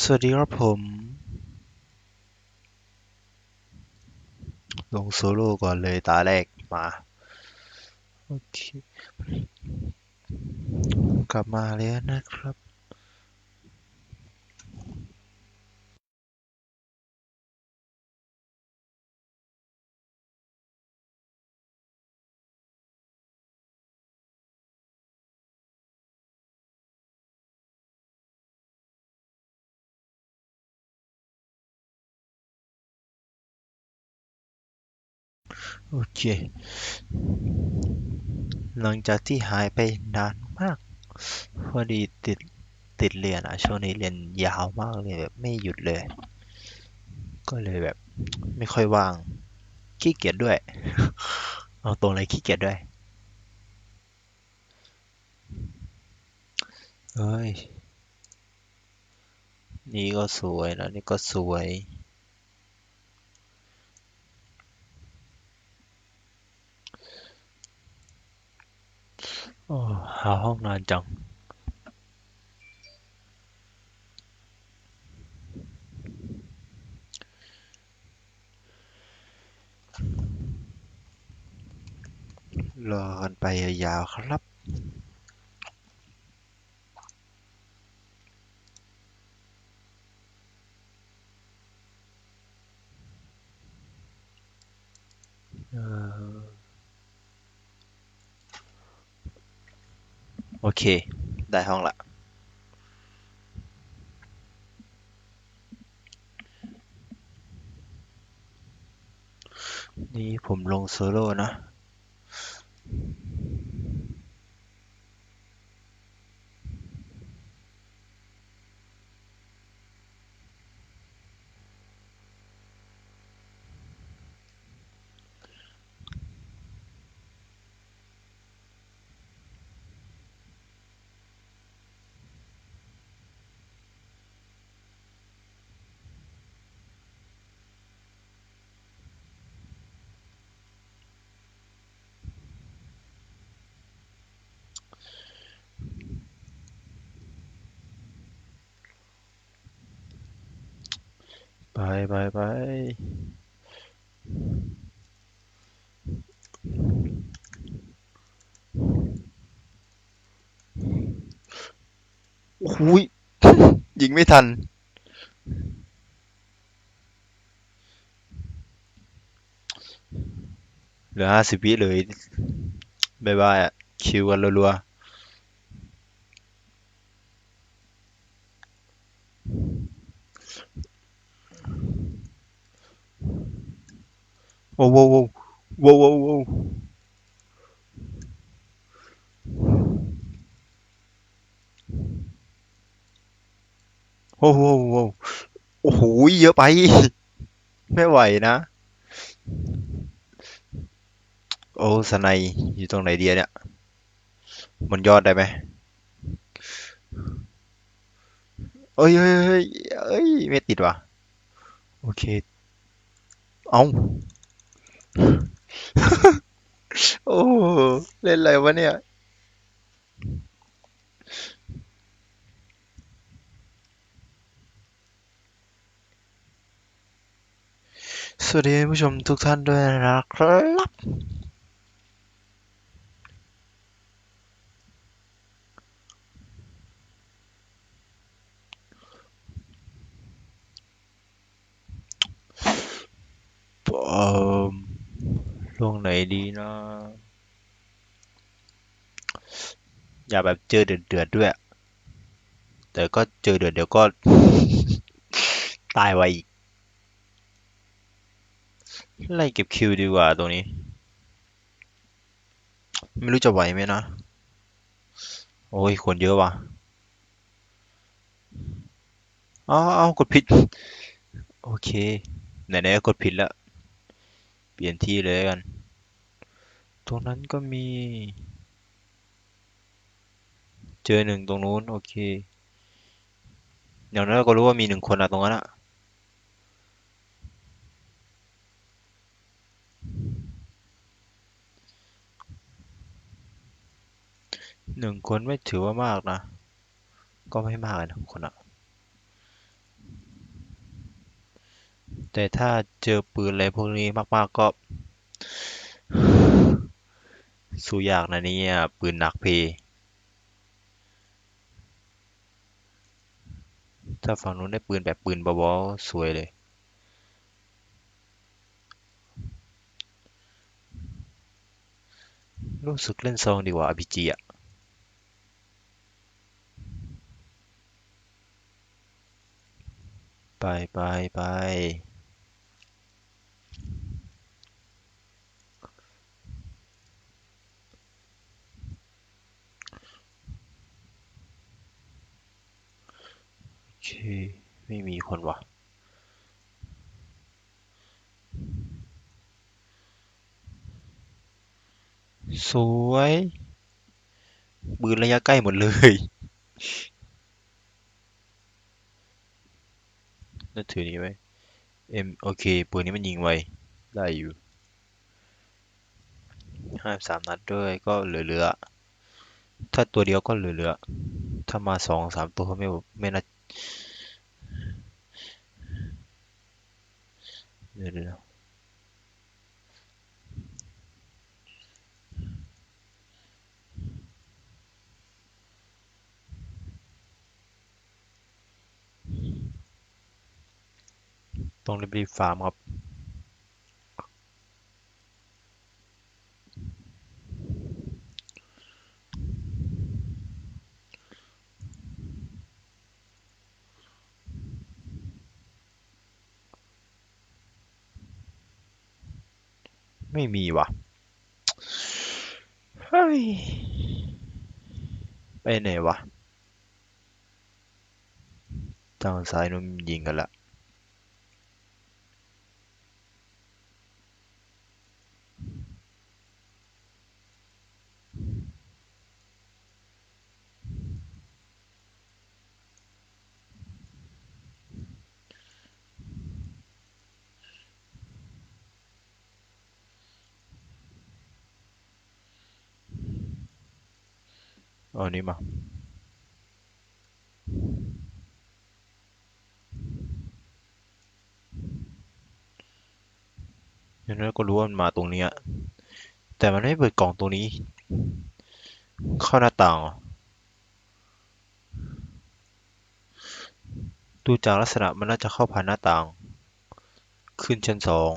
สวัสดีครับผม ลงโซโล่ก่อนเลยตาแรกมา โอเค กลับมาแล้วนะครับ โอเค หลังจากที่หายไปนานมาก พอดีติดติดเรียนอะช่วงนี้เรียนยาวมากเลยแบบไม่หยุดเลย ก็เลยแบบ ไม่ค่อยว่าง ขี้เกียจด้วย เอาตรงเลยขี้เกียจด้วย เอ้ย นี่ก็สวยนะนี่ก็สวย โอ้หาห้องนานจังรอกันไปยาวๆครับ เอ่อโอ เค ได้ห้องละ นี่ผมลงโซโล่นะ ไปไปไปโอ้ยยิงไม่ทัน เหลือห้าสิบวิเลยบายบายอะ คิวกันรัวๆ โอ้โหโอ้โหโอ้โหโอ้โหโอ้โห เยอะไป ไม่ไหวนะ โอ้สไนอยู่ตรงไหนเดียเนี่ย มันยอดได้ไหมเอ้ยเอ้ยเอ้ย ไม่ติดว่ะ โอเค เอา โอ้เล่นอะไรวะเนี่ย สวัสดีผู้ชมทุกท่านด้วยนะครับ เอ่อ ลงไหนดีนะอย่าแบบเจอเดือดเดือดด้วย แต่ก็เจอเดือดเดี๋ยวก็ ตายไวอีกไล่เก็บคิวดีกว่าตรงนี้ ไม่รู้จะไหวไหมนะ โอ้ยคนเยอะว่ะอ้าวกดผิด โอเค ไหนๆก็กดผิดแล้ว เปลี่ยนที่เลยกัน ตรงนั้นก็มี เจอหนึ่งตรงนู้น โอเคอย่างนั้นเราก็รู้ว่ามีหนึ่งคนอะตรงนั้นอะหนึ่งคนไม่ถือว่ามากนะ ก็ไม่มากนะคนอะแต่ถ้าเจอปืนอะไรพวกนี้มาก ๆ ก็ สู้ยากนะเนี่ยปืนหนักเพถ้าฝั่งนู้นได้ปืนแบบปืนเบาๆสวยเลย รู้สึกเล่นซองดีกว่า RPG อะไปไปไป เค ไม่มีคนวะสวยปืนระยะใกล้หมดเลยน่าถือนี้ไหมเอ็มโอเค ปืนนี้มันยิงไว ได้อยู่ห้าสามนัดด้วยก็เหลือๆ ถ้าตัวเดียวก็เหลือๆ ถ้ามาสองสามตัวไม่ไม่น่า เดี๋ยวเดี๋ยวต้องรีบฟาร์มครับ ไม่มีว่ะ เฮ้ย ไปไหนวะทางซ้ายนู้นยิงกันละ เอาอันนี้มาอย่างนั้นก็รู้ว่ามันมาตรงนี้ แต่มันไม่เปิดกล่องตรงนี้ เข้าหน้าต่าง ดูจากลักษณะมันน่าจะเข้าผ่านหน้าต่าง ขึ้นชั้นสอง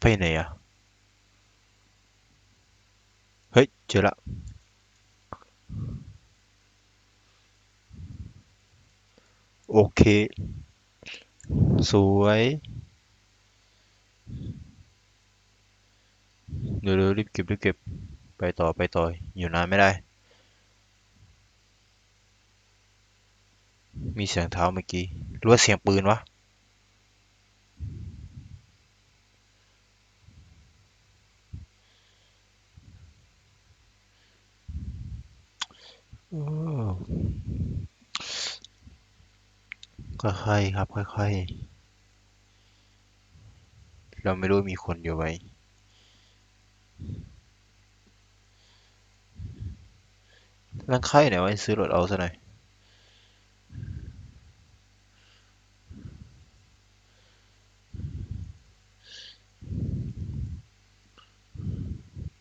ไปไหนอะเฮ้ย เจอละ โอเค สวย เดี๋ยวรีบเก็บรีบเก็บ ไปต่อไปต่อ อยู่นานไม่ได้ มีเสียงเท้าเมื่อกี้หรือว่าเสียงปืนวะ เออ ค่อยๆครับ ค่อยๆ เราไม่รู้มีคนอยู่ไหมร้านค้าอยู่ไหนวะซื้อรถเอาซะหน่อย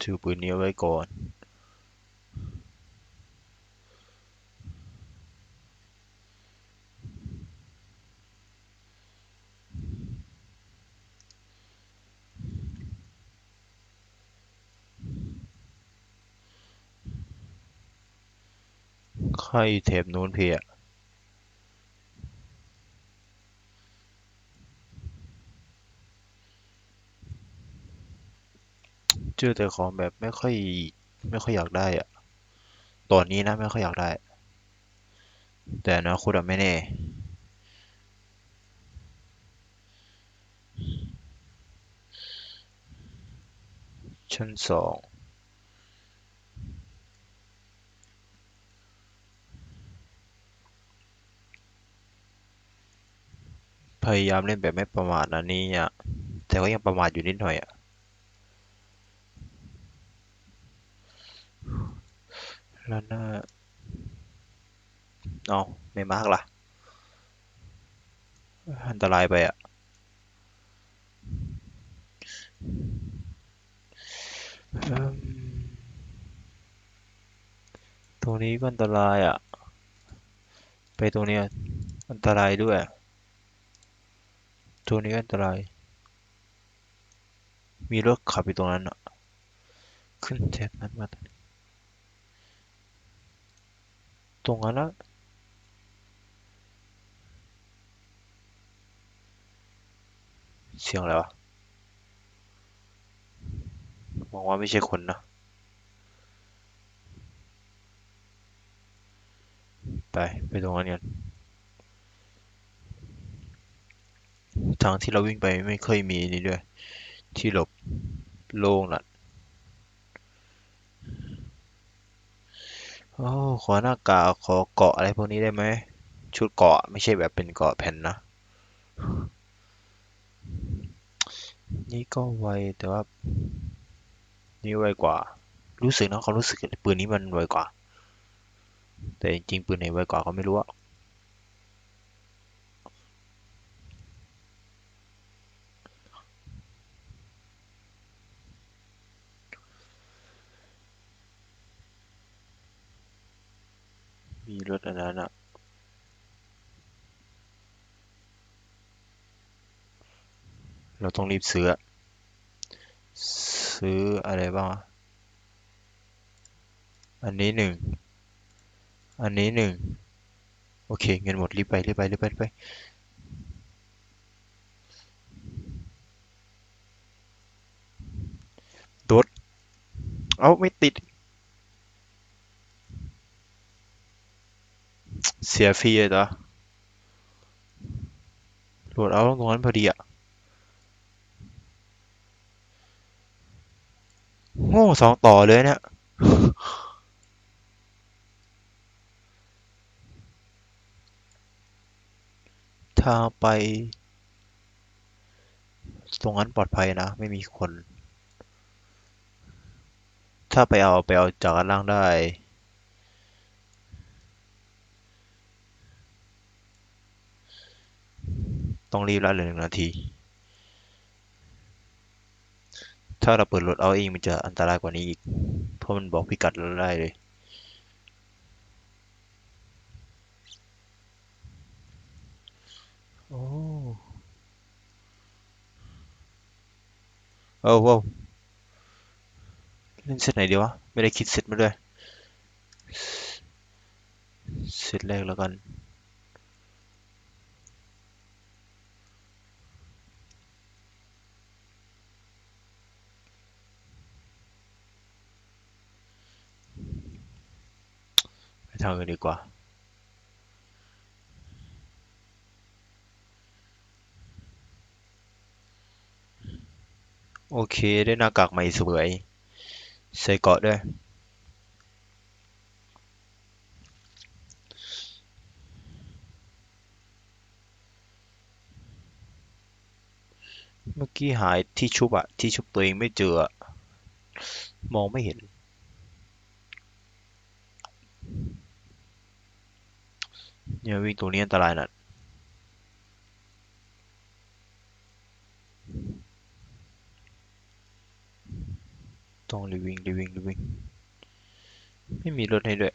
ถือปืนนี้ไว้ก่อน ค่าอยเทปนู้นพี่อะเจอแต่ของแบบไม่ค่อย ไม่ค่อยอยากได้อะตอนนี้นะไม่ค่อยอยากได้ แต่อนะคุณอะไม่แน่ชั้นสอง พยายามเล่นแบบไม่ประมาทนะนี่อะแต่ก็ยังประมาทอยู่นิดหน่อยอะแล้วน่าเอาไม่มากล่ะ อันตรายไปอะ ตรงนี้ก็อันตรายอะ ไปตรงนี้อันตรายด้วย ตรงนี้ก็อันตราย มีรถขับอยู่ตรงนั้นอะขึ้นแท็บนั้นมา ตรงนั้นละเสียงอะไรวะหวังว่าไม่ใช่คนนะ ไป ไปตรงนั้นกัน ทางที่เราวิ่งไปไม่เคยมีนี่ด้วย ที่หลบโล่งน่ะโอ้ขอหน้ากากขอเกาะอะไรพวกนี้ได้ไหม ชุดเกาะไม่ใช่แบบเป็นเกาะแผ่นนะ นี่ก็ไวแต่ว่า นี่ไวกว่า รู้สึกนะควารู้สึกปืนนี้มันไวกว่า แต่จริงๆปืนไหนไวกว่าก็ไม่รู้อะมีรถอันนั้นอะ เราต้องรีบซื้อ ซื้ออะไรบ้าง อันนี้หนึ่ง อันนี้หนึ่ง โอเค เงินหมด รีบไป รีบไป รีบไปไปดดเอาไม่ติด เสียฟรีเลยเหรอโหลดเอาตรงนั้นพอดีอะ โง่สองต่อเลยเนี่ย ทางไป ตรงนั้นปลอดภัยนะ ไม่มีคน ถ้าไปเอาไปเอาจากด้านล่างได้ต้องรีบละเหลือหนึ่งนาที ถ้าเราเปิดรถเอาเองมันจะอันตรายกว่านี้อีก เพราะมันบอกพิกัดเราได้เลย โอ้โอ้โว้วเล่นเซตไหนดีวะ ไม่ได้คิดเซตมาด้วย เซตแรกแล้วกัน ทางอื่นดีกว่าโอเค ได้หน้ากากใหม่สวย ใส่เกาะด้วย เมื่อกี้หายที่ชุบอะที่ชุบตัวเองไม่เจอ มองไม่เห็น เนี่ยวิ่งตรงนี้อันตรายนะต้องรีวิ่งรีวิ่งรีวิ่งไม่มีรถให้ด้วย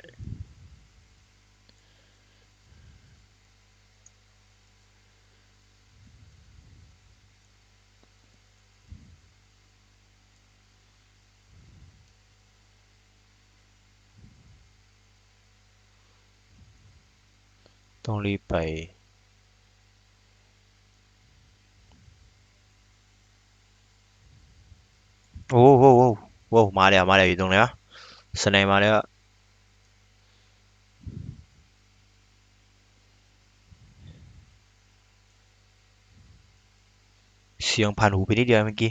ต้องรีบไปโอ้โหโอ้โหโอ้มาแล้วมาแล้วอยู่ตรงไหนวะสไนมาแล้วเสียงผ่านหูไปนิดเดียวเมื่อกี้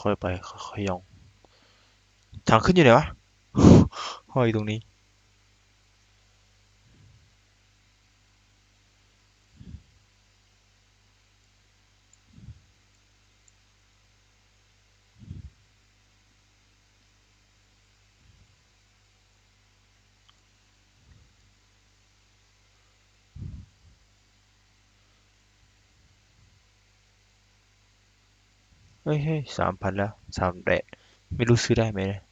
ค่อยไปค่อยย่อง ทางขึ้นอยู่ไหนวะห้อยตรงนี้ ฮ้ยเฮ้ยสามพันแล้วสามแปดไม่รู้ซื้อได้ไหมเนี่ย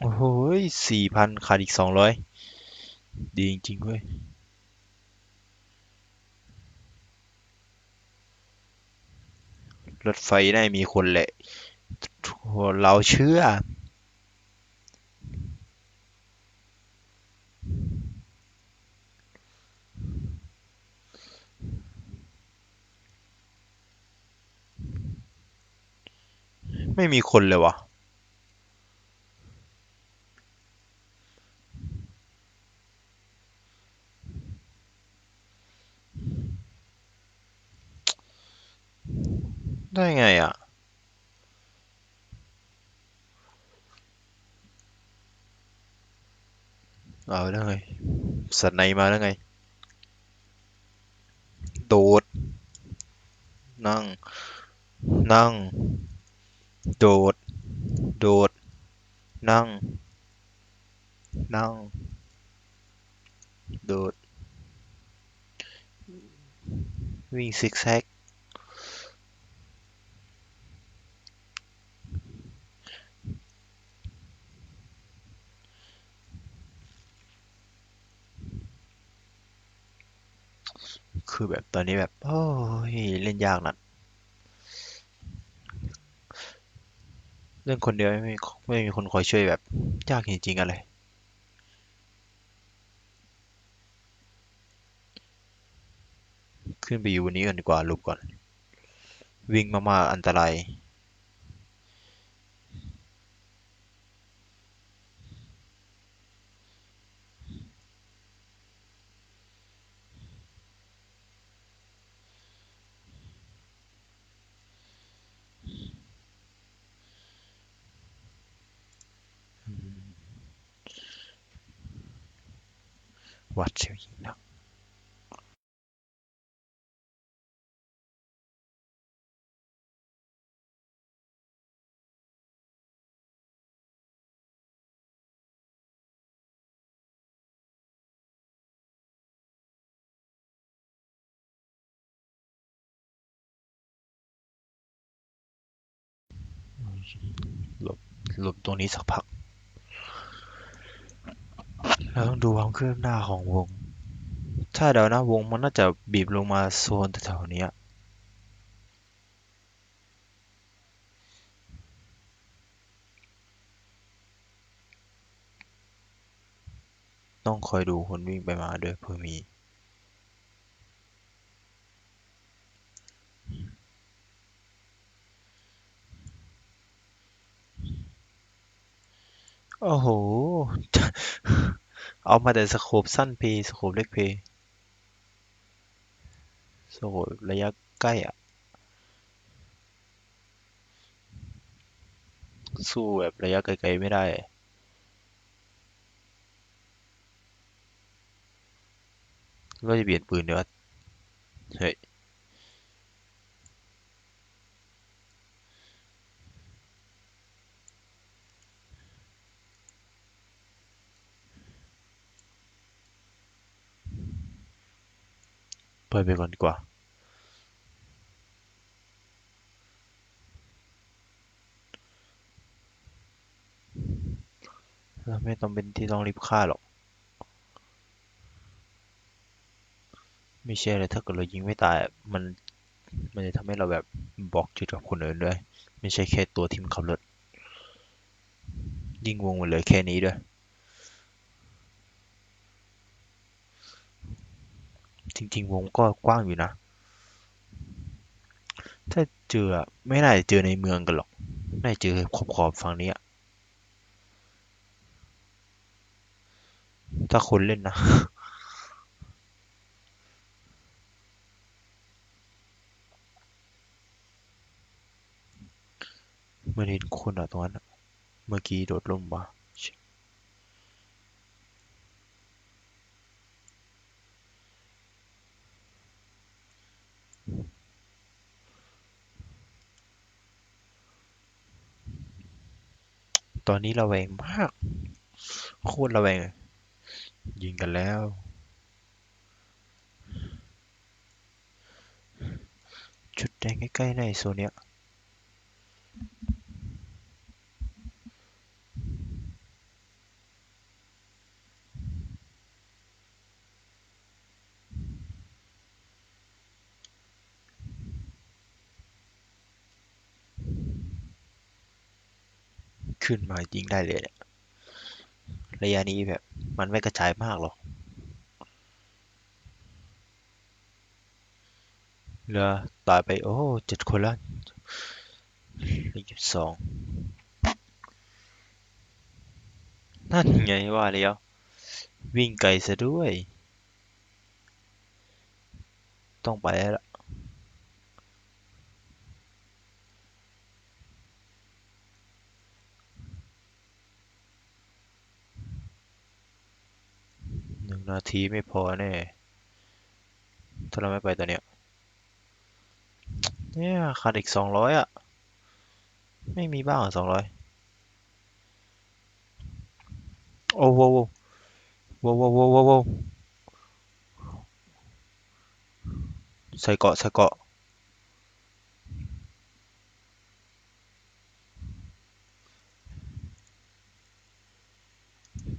โอ้โหสี่พันขาดอีกสองร้อยดีจริงๆเว้ยรถไฟน่าจะมีคนแหละเราเชื่อ ไม่มีคนเลยวะได้ไงอะ เอาแล้วไง สัตว์ในมาแล้วไง โดด นั่ง นั่ง โดด โดด นั่ง นั่ง โดด วิ่งซิกแซก คือแบบตอนนี้แบบ โอ้ย เล่นยากนะ เรื่องคนเดียวไม่มีไม่มีคนคอยช่วยแบบยากจริงๆอะไร ขึ้นไปอยู่บนนี้ก่อนดีกว่าหลบก่อน วิ่งมากๆอันตราย วัดเสียวยิงนักหลบหลบตรงนี้สักพัก เราต้องดูความคืบหน้าของวง ถ้าเดานะวงมันน่าจะบีบลงมาโซนแถวๆเนี้ยต้องคอยดูคนวิ่งไปมาด้วยเพื่อมี โอ้โห เอามาแต่สโคปสั้นเพย์สโคปเล็กเพย์สโคประยะใกล้อะสู้แบบระยะไกลๆไม่ได้ ก็จะเปลี่ยนปืนเดี๋ยวาเฮ้ย ปล่อยไปก่อนดีกว่าเราไม่ต้องเป็นที่ต้องรีบฆ่าหรอก ไม่ใช่เลยถ้าเกิดเรายิงไม่ตาย มัน มันจะทำให้เราแบบบอกจุดกับคนอื่นด้วย ไม่ใช่แค่ตัวทีมขับรถ ยิงวงมันเลือแค่นี้ด้วย จริง ๆ วงก็กว้างอยู่นะ ถ้าเจอไม่น่าจะเจอในเมืองกันหรอกน่าจะเจอขอบๆฝั่งนี้ถ้าคนเล่นนะมันเห็นคนอะตรงนั้นเมื่อกี้โดดร่มว่ะ ตอนนี้ระแวงมาก โคตรระแวง ยิงกันแล้วจุดแดงใกล้ๆในโซนเนี้ย ขึ้นมายิงได้เลยเนี่ยระยะนี้แบบมันไม่กระจายมากหรอก เหลือตายไปโอ้เจ็ดคนล้วเลือยี่สิบสองนั่นไงว่าแล้ววิ่งไกลซะด้วย ต้องไปแล้ว นาทีไม่พอแน่ ถ้าเราไม่ไปตอนเนี้ย เนี่ยขาดอีกสองร้อยอะ ไม่มีบ้างสองร้อยโอ้โหโว้โว้โว้โว้โว้ใส่เกาะใส่เกาะ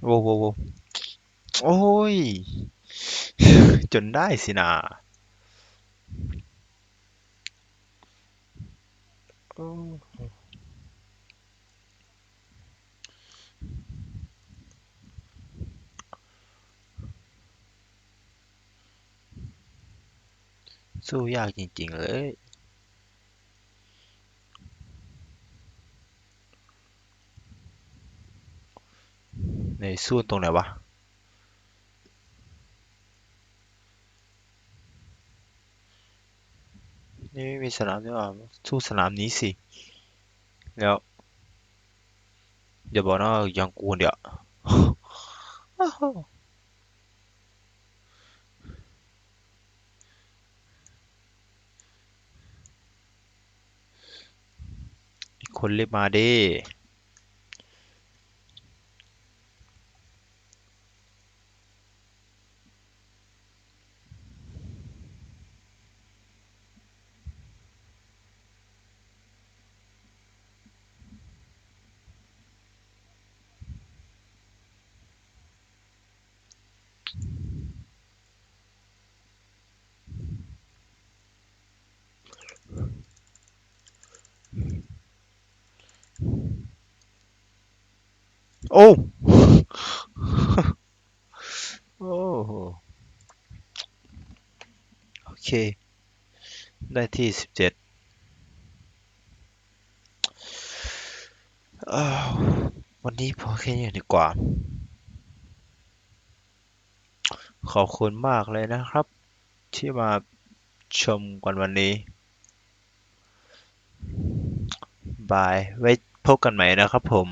โว้โว้โว้ โอ้ย จนได้สินะสู้ยากจริง ๆ เลยในสู้ตรงไหนวะ นี่สนามนี้ว่าสู้สนามนี้สิ แล้วอย่าบอกนะว่ายังกูคนเดี๋ยวอีกคนรีบมาดิ โอ้โอ้โอเค ได้ที่สิบเจ็ดววันนี้พอแค่นี้ดีกว่า ขอบคุณมากเลยนะครับ ที่มาชมกันวันนี้ บาย ไว้พบกันใหม่นะครับผม